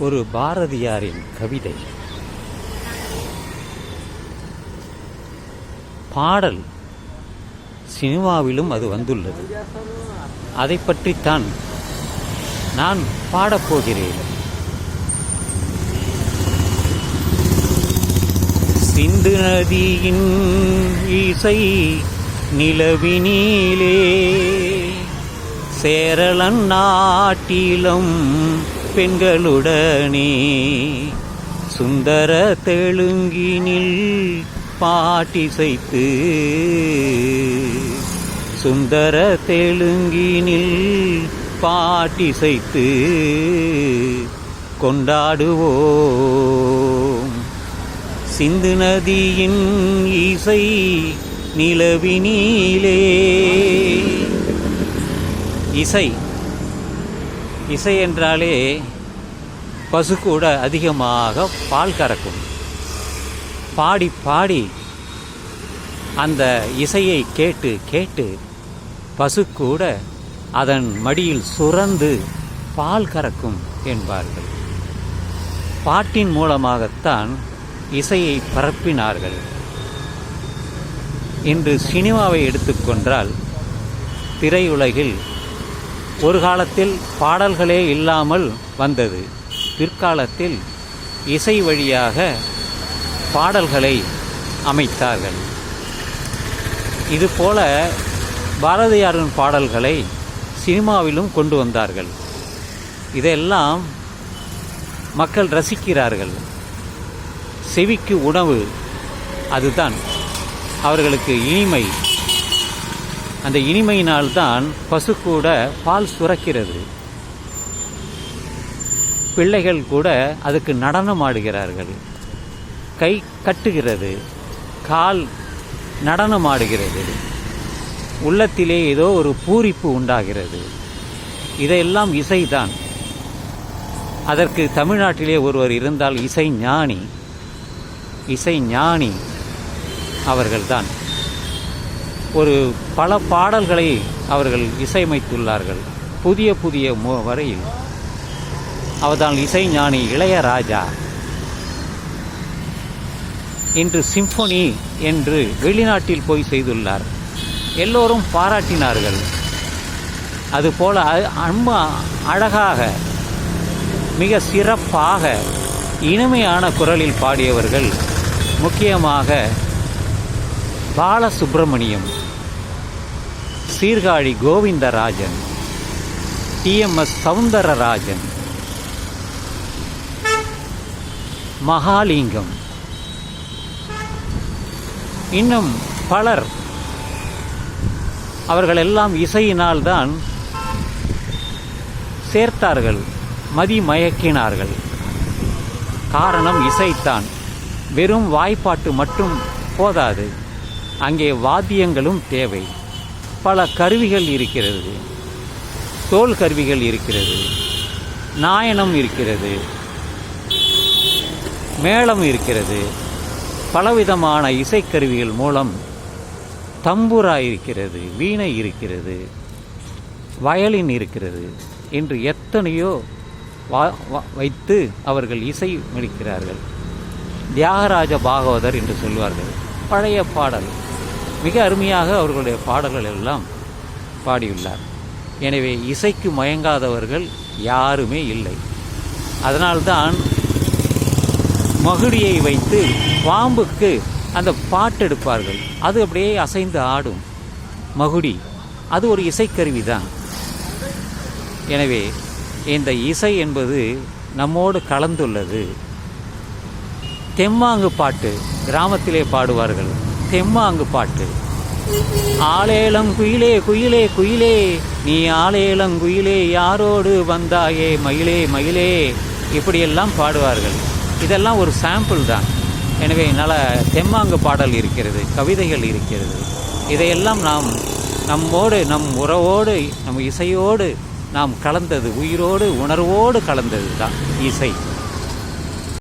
ஒரு பாரதியாரின் கவிதை. பாடல். சினிமாவிலும் அது வந்துள்ளது. அதை பற்றித்தான் நான் பாடப்போகிறேன் சிந்து நதியின் இசை நிலவினிலே சேரளன் நாட்டிலும் பெண்களுடனே. சுந்தர தெலுங்கினில் பாட்டிசைத்து சுந்தர தெலுங்கினில் பாட்டிசைத்து கொண்டாடுவோம். சிந்து நதியின் இசை நிலவினிலே. இசை இசை என்றாலே பசு கூட அதிகமாக பால் கறக்கும். பாடி பாடி அந்த இசையை கேட்டு கேட்டு பசு கூட அதன் மடியில் சுரந்து பால் கறக்கும் என்பார்கள். பாட்டின் மூலமாகத்தான் இசையை பரப்பினார்கள். இன்று சினிமாவை எடுத்துக்கொண்டால் திரையுலகில் ஒரு காலத்தில் பாடல்களே இல்லாமல் வந்தது. பிற்காலத்தில் இசை வழியாக பாடல்களை அமைத்தார்கள். இதுபோல பாரதியாரின் பாடல்களை சினிமாவிலும் கொண்டு வந்தார்கள். இதெல்லாம் மக்கள் ரசிக்கிறார்கள். செவிக்கு உணவு அதுதான். அவர்களுக்கு இனிமை. அந்த இனிமையினால்தான் பசு கூட பால் சுரக்கிறது. பிள்ளைகள் கூட அதுக்கு நடனம் ஆடுகிறார்கள். கை கட்டுகிறது. கால் நடனம் ஆடுகிறது. உள்ளத்திலே ஏதோ ஒரு பூரிப்பு உண்டாகிறது. இதையெல்லாம் இசைதான். அதற்கு தமிழ்நாட்டிலே ஒருவர் இருந்தால் இசை ஞானி இசை ஞானி அவர்கள்தான். ஒரு பல பாடல்களை அவர்கள் இசையமைத்துள்ளார்கள். புதிய புதிய மு வரையில். அவர்தான் இசைஞானி இளையராஜா இன்று சிம்பொனி என்று வெளிநாட்டில் போய் செய்துள்ளார். எல்லோரும் பாராட்டினார்கள். அதுபோல அ- அம்மா அழகாக மிக சிறப்பாக இனிமையான குரலில் பாடியவர்கள் முக்கியமாக பாலசுப்பிரமணியம் சீர்காழி கோவிந்தராஜன் டிஎம்எஸ் சவுந்தரராஜன் மகாலிங்கம். இன்னும் பலர். அவர்கள் எல்லாம் இசையினால்தான் சேர்த்தார்கள் மதி மயக்கினார்கள். காரணம் இசைத்தான். வெறும் வாய்ப்பாட்டு மட்டும் போதாது. அங்கே வாத்தியங்களும் தேவை. பல கருவிகள் இருக்கிறது. தோல் கருவிகள் இருக்கிறது. நாயனம் இருக்கிறது. மேளம் இருக்கிறது. பலவிதமான இசைக்கருவிகள் மூலம் தம்புரா இருக்கிறது வீணை இருக்கிறது வயலின் இருக்கிறது என்று எத்தனையோ வா- வைத்து அவர்கள் இசை முடிக்கிறார்கள் தியாகராஜ பாகவதர் என்று சொல்வார்கள். பழைய பாடல். மிக அருமையாக அவர்களுடைய பாடல்கள் எல்லாம் பாடியுள்ளார். எனவே இசைக்கு மயங்காதவர்கள் யாருமே இல்லை. அதனால்தான் மகுடியை வைத்து பாம்புக்கு அந்த பாட்டு எடுப்பார்கள். அது அப்படியே அசைந்து ஆடும் மகுடி. அது ஒரு இசைக்கருவி தான். எனவே இந்த இசை என்பது நம்மோடு கலந்துள்ளது. தெம்மாங்கு பாட்டு கிராமத்திலே பாடுவார்கள். தெம்மாங்கு பாட்டு. ஆலேலம் குயிலே குயிலே குயிலே நீ ஆலேலம் குயிலே யாரோடு வந்தாயே மயிலே மயிலே இப்படியெல்லாம் பாடுவார்கள். இதெல்லாம் ஒரு சாம்பிள் தான். எனவே நல்ல தெம்மாங்கு பாடல் இருக்கிறது கவிதைகள் இருக்கிறது. இதையெல்லாம் நாம் நம்மோடு நம் உறவோடு நம் இசையோடு நாம் கலந்தது உயிரோடு உணர்வோடு கலந்தது தான் இசை.